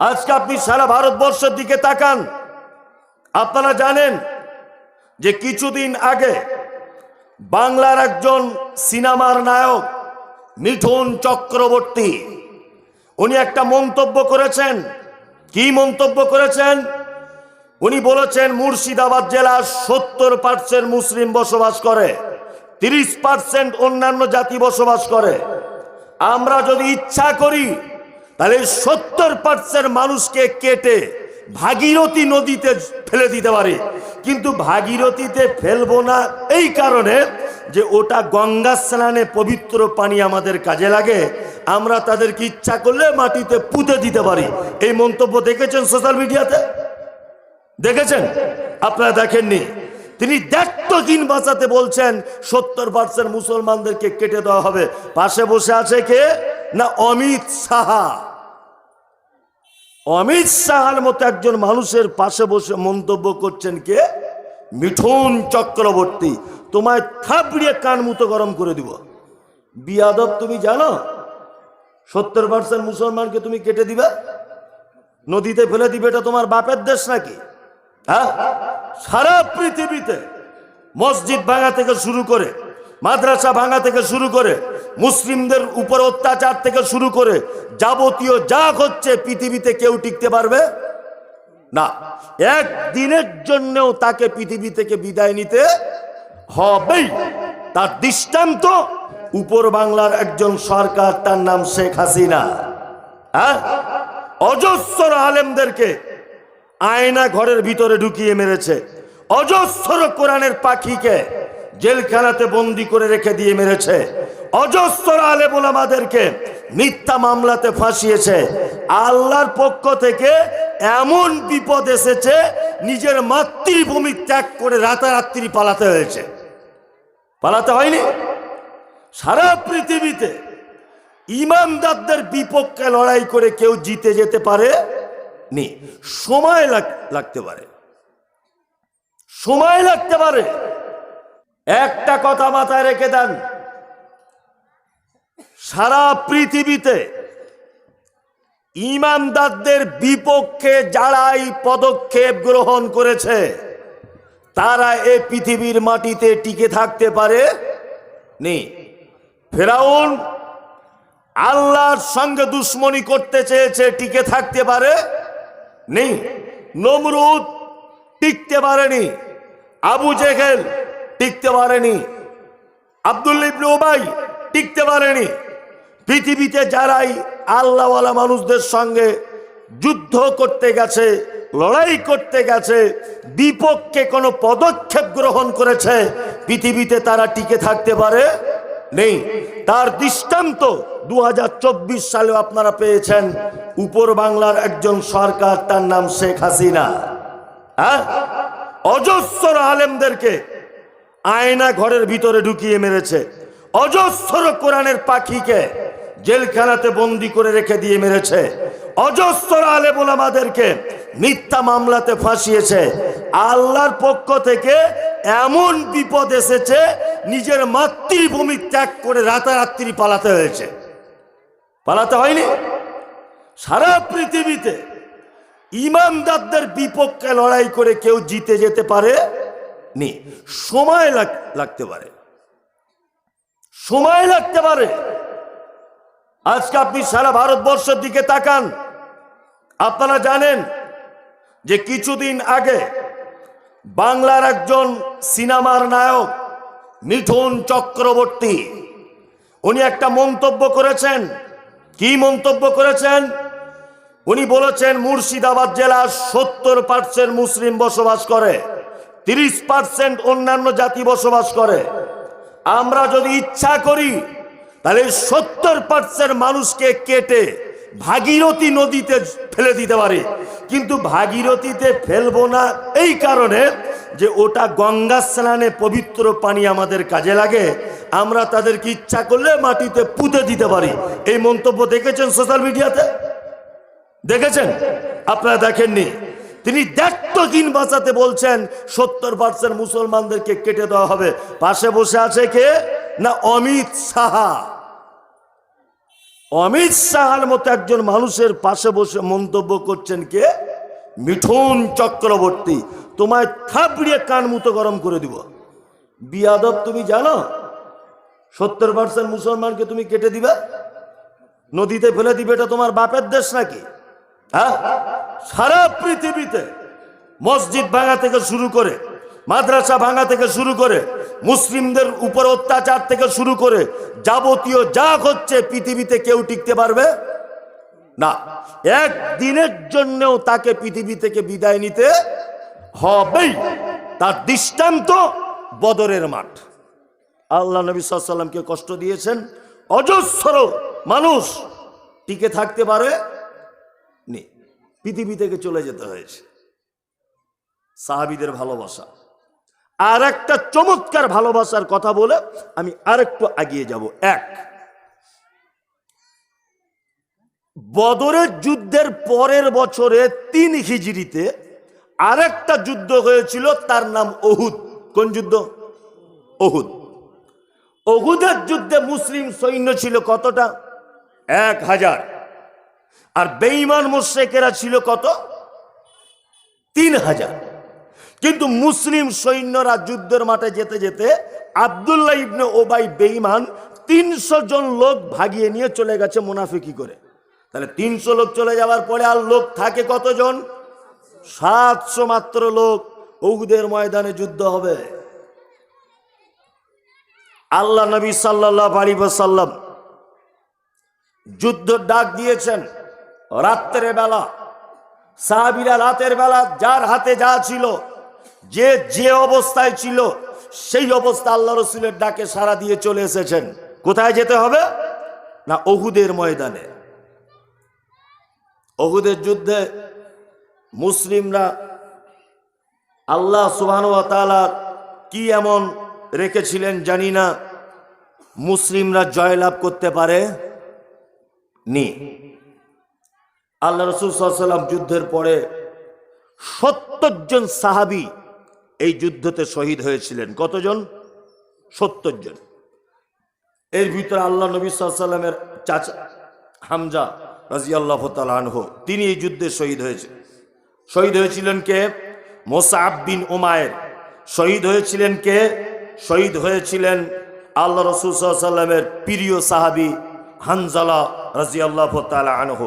আজকে আপনি সারা ভারতবর্ষের দিকে তাকান। আপনারা জানেন যে কিছুদিন আগে বাংলার একজন সিনেমার নায়ক মিঠুন চক্রবর্তী, উনি একটা মন্তব্য করেছেন। কি মন্তব্য করেছেন? উনি বলেছেন, মুর্শিদাবাদ জেলার সত্তর পার্সেন্ট মুসলিম বসবাস করে, তিরিশ পার্সেন্ট অন্যান্য জাতি বসবাস করে। আমরা যদি ইচ্ছা করি তাহলে সত্তর পার্সেন্ট মানুষকে কেটে ভাগীরথী নদীতে ফেলে দিতে পারে। কিন্তু ভাগীরথীতে ফেলব না এই কারণে যে ওটা গঙ্গা স্নানে পবিত্র পানি আমাদের কাজে লাগে, আমরা তাদেরকে ইচ্ছা করলে মাটিতে পুঁতে দিতে পারি। এই মন্তব্য দেখেছেন সোশ্যাল মিডিয়াতে দেখেছেন? আপনারা দেখেননি? তিনি দেখতো দিন বাঁচাতে বলছেন, সত্তর পার্সেন্ট মুসলমানদেরকে কেটে দেওয়া হবে। পাশে বসে আছে কে? না অমিত সাহা অমিত সাহার মতো একজন মানুষের পাশে বসে মন্তব্য করছেন কে? মিঠুন চক্রবর্তী। তোমায় থাপড়িয়ে কান মুতো গরম করে দিব। বিয়াদব তুমি জানো? সত্তর পার্সেন্ট মুসলমানকে তুমি কেটে দিবে? নদীতে ফেলে দিবে, এটা তোমার বাপের দেশ নাকি? হ্যাঁ? সারা পৃথিবীতে মসজিদ ভাঙা থেকে শুরু করে, মাদ্রাসা ভাঙা থেকে শুরু করে মুসলিমদের উপর অত্যাচার থেকে শুরু করে যাবতীয় যা হচ্ছে, পৃথিবীতে কেউ টিকতে পারবে? না। একদিনের জন্যও তাকে পৃথিবী থেকে বিদায় নিতে হবেই। তার দৃষ্টান্ত, উপর বাংলার একজন সরকার, তার নাম শেখ হাসিনা। হ্যাঁ? অজস্র আলেমদেরকে আয়না ঘরের ভিতরে ঢুকিয়ে মেরেছে। অজস্র কোরআনের পাখিকে জেলখানাতে বন্দি করে রেখে দিয়ে মেরেছে। অজস্র আলেম আমাদেরকে মিথ্যা মামলাতে ফাঁসিয়েছে। আল্লাহর পক্ষ থেকে এমন বিপদ এসেছে, নিজের মাতৃভূমি ত্যাগ করে রাতারাত্রি পালাতে হয়েছে। পালাতে হয়নি? সারা পৃথিবীতে ইমানদারদের বিপক্ষে লড়াই করে কেউ জিতে যেতে পারে নি। সময় লাগ- লাগতে পারে। সময় লাগতে পারে। একটা কথা মাথায় রেখে দেন। সারা পৃথিবীতে ইমানদারদের বিপক্ষে যারাই পদক্ষেপ গ্রহণ করেছে, তারা এ পৃথিবীর মাটিতে টিকে থাকতে পারে নি। ফেরাউন আল্লাহর সঙ্গে দুশ্মনী করতে চেয়েছে, টিকে থাকতে পারে নেই নমরুদ টিকতে পারেনি আবু জেহেল টিকতে পারেনি আব্দুল ইবনে ওবাই টিকতে পারেনি পৃথিবীতে যারাই আল্লাহওয়ালা মানুষদের সঙ্গে যুদ্ধ করতে গেছে, লড়াই করতে গেছে, বিপক্ষে কোনো পদক্ষেপ গ্রহণ করেছে, পৃথিবীতে তারা টিকে থাকতে পারে নেই। তার দৃষ্টান্ত দু হাজার চব্বিশ সালে আপনারা পেয়েছেন। উপর বাংলার একজন সরকার, তার নাম শেখ হাসিনা। হ্যাঁ? অজস্র আলেমদেরকে আয়না ঘরের ভিতরে ঢুকিয়ে মেরেছে। অজস্র কোরআনের পাখিকে জেলখানাতে বন্দি করে রেখে দিয়ে মেরেছে। অজস্র আলেম ওলামাদেরকে মিথ্যা মামলাতে ফাঁসিয়েছে। আল্লাহর পক্ষ থেকে এমন বিপদ এসেছে, নিজের মাতৃভূমি ত্যাগ করে রাতারাত্রি পালাতে হয়েছে। পালাতে হয়নি? সারা পৃথিবীতে ইমানদারদের বিপক্ষে লড়াই করে কেউ জিতে যেতে পারে নি। সময় লাগ- লাগতে পারে। সময় লাগতে পারে। আজকে আপনি সারা ভারতবর্ষের দিকে তাকান। আপনারা জানেন যে কিছুদিন আগে বাংলার একজন সিনেমার নায়ক মিঠুন চক্রবর্তী, উনি একটা মন্তব্য করেছেন। কি মন্তব্য করেছেন? উনি বলেছেন, মুর্শিদাবাদ জেলার সত্তর পার্সেন্ট মুসলিম বসবাস করে, তিরিশ পার্সেন্ট অন্যান্য জাতি বসবাস করে। আমরা যদি ইচ্ছা করি তাহলে সত্তর পার্সেন্ট মানুষকে কেটে ভাগীরথী নদীতে ফেলে দিতে পারে। কিন্তু ভাগীরথীতে ফেলব না এই কারণে যে ওটা গঙ্গা স্নানে পবিত্র পানি আমাদের কাজে লাগে, আমরা তাদেরকে ইচ্ছা করলে মাটিতে পুঁতে দিতে পারি। এই মন্তব্য দেখেছেন সোশ্যাল মিডিয়াতে? দেখেছেন? আপনারা দেখেননি? তিনি দেখতো দিন বাঁচাতে বলছেন, সত্তর পার্সেন্ট মুসলমানদেরকে কেটে দেওয়া হবে। পাশে বসে আছে কে? না অমিত সাহা। অমিত শাহার মতো একজন মানুষের পাশে বসে মন্তব্য করছেন কে? মিঠুন চক্রবর্তী। তোমায় থাপড়িয়ে কান মুতো গরম করে দিব। বিয়াদব তুমি জানো? সত্তর পার্সেন্ট মুসলমানকে তুমি কেটে দিবে? নদীতে ফেলে দিবে এটা তোমার বাপের দেশ নাকি? হ্যাঁ? সারা পৃথিবীতে মসজিদ ভাঙা থেকে শুরু করে, মাদ্রাসা ভাঙা থেকে শুরু করে মুসলিমদের উপর অত্যাচার থেকে শুরু করে যাবতীয় যা হচ্ছে পৃথিবীতে কেউ টিকতে পারবে? না। একদিনের জন্যও তাকে পৃথিবী থেকে বিদায় নিতে হবেই। তার দৃষ্টান্ত বদরের মাঠ। আল্লাহ নবী সাল্লামকে কষ্ট দিয়েছেন। অজস্র মানুষ টিকে থাকতে পারে নি। পৃথিবী থেকে চলে যেতে হয়েছে। সাহাবিদের ভালোবাসা। আর একটা চমৎকার ভালোবাসার কথা বলে আমি আরেকটু আগিয়ে যাব। এক, বদরের যুদ্ধের পরের বছরে তিন হিজড়িতে আরেকটা যুদ্ধ হয়েছিল, তার নাম অহুদ কোন যুদ্ধ? অহুদ অহুদের যুদ্ধে মুসলিম সৈন্য ছিল কতটা? এক হাজার। আর বেঈমান মুশ্রেকেরা ছিল কত? তিন হাজার। কিন্তু মুসলিম সৈন্যরা যুদ্ধের মাঠে যেতে যেতে আবদুল্লাহ ইবনে ওবাই বেঈমান তিনশো জন লোক ভাগিয়ে নিয়ে চলে গেছে মুনাফিকি করে। তাহলে তিনশো লোক চলে যাওয়ার পরে আর লোক থাকে কতজন? সাতশো মাত্র লোক। উহুদের ময়দানে যুদ্ধ হবে। আল্লাহ নবী সাল্লাহ আলী সাল্লাম যুদ্ধ ডাক দিয়েছেন রাত্রের বেলা। সাহাবিরা রাতের বেলা যার হাতে যা ছিল যে যে অবস্থায় ছিল, সেই অবস্থা আল্লাহ রসুলের ডাকে সারা দিয়ে চলে এসেছেন। কোথায় যেতে হবে? না অহুদের ময়দানে। অহুদের যুদ্ধে মুসলিমরা আল্লাহ সুবাহ কি এমন রেখেছিলেন জানি না। মুসলিমরা জয়লাভ করতে পারে নি। আল্লাহ রসুল সাল্লাম যুদ্ধের পরে সত্তর জন সাহাবি এই যুদ্ধতে শহীদ হয়েছিলেন। কতজন? সত্তর জন। এর ভিতরে আল্লাহ নবী সাল্লামের চাচা হামজা রাজি আল্লাহ আনহ, তিনি এই যুদ্ধে শহীদ হয়েছে শহীদ হয়েছিলেন কে? মোসাব বিন ওমায়ের শহীদ হয়েছিলেন কে? শহীদ হয়েছিলেন আল্লাহ রসুল সাল্লামের প্রিয় সাহাবি হানজালা রাজি আল্লাহ আনহ।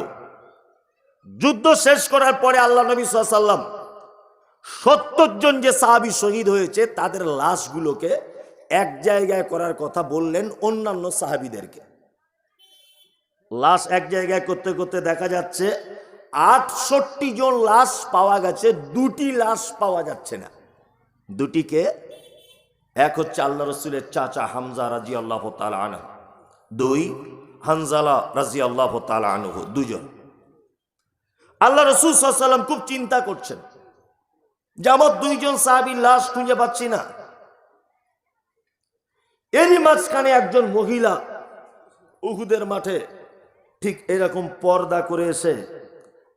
যুদ্ধ শেষ করার পরে আল্লাহ নবী সাল্লাম সত্তর জন যে সাহাবি শহীদ হয়েছে, তাদের লাশগুলোকে এক জায়গায় করার কথা বললেন অন্যান্য সাহাবিদেরকে। লাশ এক জায়গায় করতে করতে দেখা যাচ্ছে আটষট্টি জন লাশ পাওয়া গেছে, দুটি লাশ পাওয়া যাচ্ছে না। দুটিকে এক হচ্ছে আল্লাহ রসুলের চাচা হামজা রাজি আল্লাহ আনহ, দুই হানজালা রাজি আল্লাহ আনহ, দুজন। আল্লাহ রসুল সাল্লাম খুব চিন্তা করছেন। যে আমার দুইজন সাহাবির লাশ খুঁজে পাচ্ছি না। এরই মাঝখানে একজন মহিলা উহুদের মাঠে ঠিক এরকম পর্দা করে এসে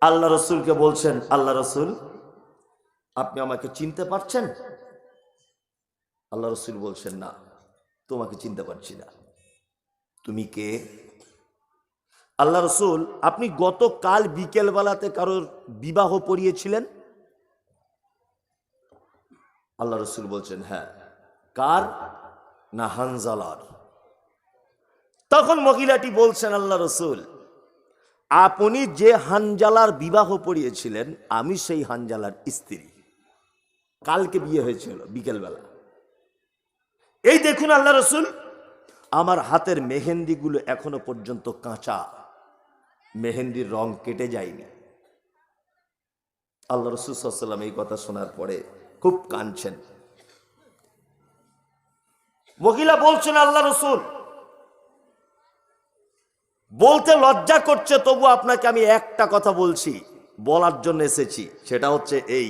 আল্লাহ রসুলকে বলছেন, আল্লাহ রসুল, আপনি আমাকে চিনতে পারছেন? আল্লাহ রসুল বলছেন, না, তোমাকে চিনতে পারছি না। তুমি কে? আল্লাহ রসুল, আপনি গতকাল বিকেলবেলাতে কারোর বিবাহ পড়িয়েছিলেন? আল্লাহ রসুল বলছেন হ্যাঁ। কার? না, হানজালার। তখন মহিলাটি বলছেন, আল্লাহ রসুল, আপনি যে হানজালার বিবাহ পড়িয়েছিলেন, আমি সেই হানজালার স্ত্রী। কালকে বিয়ে হয়েছিল, বিকেলবেলা। এই দেখুন আল্লাহ রসুল, আমার হাতের মেহেন্দিগুলো এখনও পর্যন্ত কাঁচা। মেহেন্দির রং কেটে যায়নি। আল্লাহ রসুলাম এই কথা শোনার পরে খুব কাঁদছেন। মহিলা বলছেন, আল্লাহ রসুল, বলতে লজ্জা করছে, তবু আপনাকে আমি একটা কথা বলছি, বলার জন্য এসেছি, সেটা হচ্ছে এই,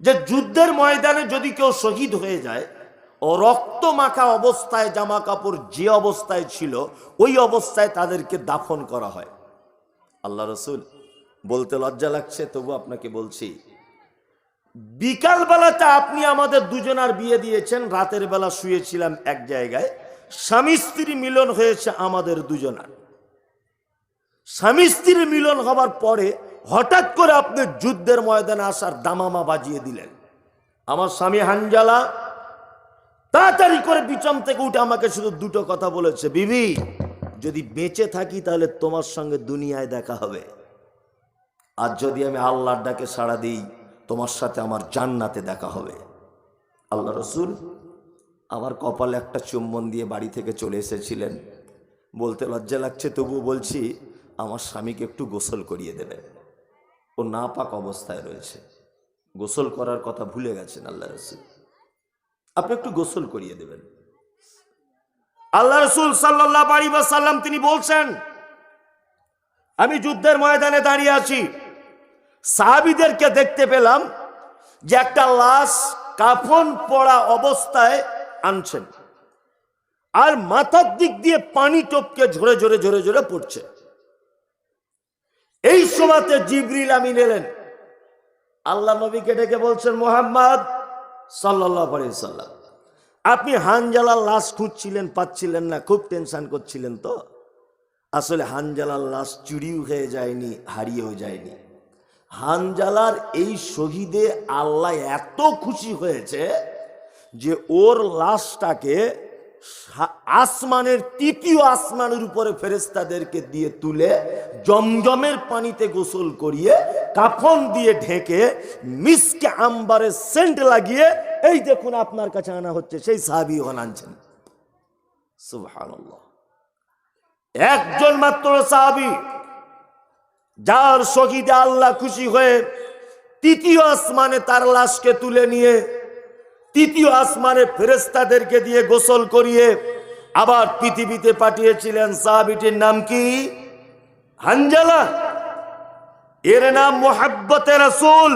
যে যুদ্ধের ময়দানে যদি কেউ শহীদ হয়ে যায়, ও রক্ত মাখা অবস্থায় জামা কাপড় যে অবস্থায় ছিল, ওই অবস্থায় তাদেরকে দাফন করা হয়। আল্লাহ রসুল, বলতে লজ্জা লাগছে, তবু আপনাকে বলছি। বিকাল বেলাতে আপনি আমাদের দুজনার বিয়ে দিয়েছেন, রাতের বেলা শুয়েছিলাম এক জায়গায়। স্বামী স্ত্রী মিলন হয়েছে আমাদের দুজনার। স্বামী স্ত্রীর মিলন হবার পরে হঠাৎ করে আপনি যুদ্ধের ময়দানে আসার দামামা বাজিয়ে দিলেন। আমার স্বামী হানজালা, তাড়াতাড়ি করে বিচম থেকে উঠে আমাকে শুধু দুটো কথা বলেছে, বিবি যদি বেঁচে থাকি তাহলে তোমার সঙ্গে দুনিয়ায় দেখা হবে। আর যদি আমি আল্লাহর ডাকে সাড়া দিই, তোমার সাথে আমার জান্নাতে দেখা হবে। আল্লাহ রসুল আমার কপালে একটা চুম্বন দিয়ে বাড়ি থেকে চলে এসেছিলেন। বলতে লজ্জা লাগছে তবু বলছি, আমার স্বামীকে একটু গোসল করিয়ে দেবে ও না পাক অবস্থায় রয়েছে। গোসল করার কথা ভুলে গেছেন আল্লাহ রসুল। আপনি একটু গোসল করিয়ে দেবেন। আল্লাহ রসুল সাল্লাহ বা সাল্লাম তিনি বলছেন, আমি যুদ্ধের ময়দানে দাঁড়িয়ে আছি। সাহাবিদেরকে দেখতে পেলাম যে একটা লাশ কাফন পড়া অবস্থায় আনছেন। আর মাথার দিক দিয়ে পানি টপকে ঝরে ঝরে ঝরে ঝরে পড়ছে। এই সময়তে জিবরিল আমি এলেন। আল্লাহ নবীকে ডেকে বলছেন, মোহাম্মদ সাল্লাহ সাল্লাম আপনি হানজালার লাশ খুঁজছিলেন, পাচ্ছিলেন না, খুব টেনশন করছিলেন তো? আসলে হানজালার লাশ চুরিও হয়ে যায়নি, হারিয়েও যায়নি। হানজালার এই শহীদে আল্লাহ এত খুশি হয়েছে যে ওর লাশটাকে আসমানের তৃতীয় আসমানের উপরে ফেরেস্তাদেরকে দিয়ে তুলে জমজমের পানিতে গোসল করিয়ে, কাফন দিয়ে ঢেকে, মিসকে আম্বারের সেন্ট লাগিয়ে এই দেখুন আপনার কাছে আনা হচ্ছে, সেই সাহাবি ওখানে আনছেন। একজন মাত্র সাহাবি, যার শহীদে আল্লাহ খুশি হয়ে তৃতীয় আসমানে তার লাশকে তুলে নিয়ে, তৃতীয় আসমানে ফেরেস্তাদেরকে দিয়ে গোসল করিয়ে আবার পৃথিবীতে পাঠিয়েছিলেন। সাহাবিটির নাম কি? হানজালা। এর নাম মোহাব্বতে রাসূল।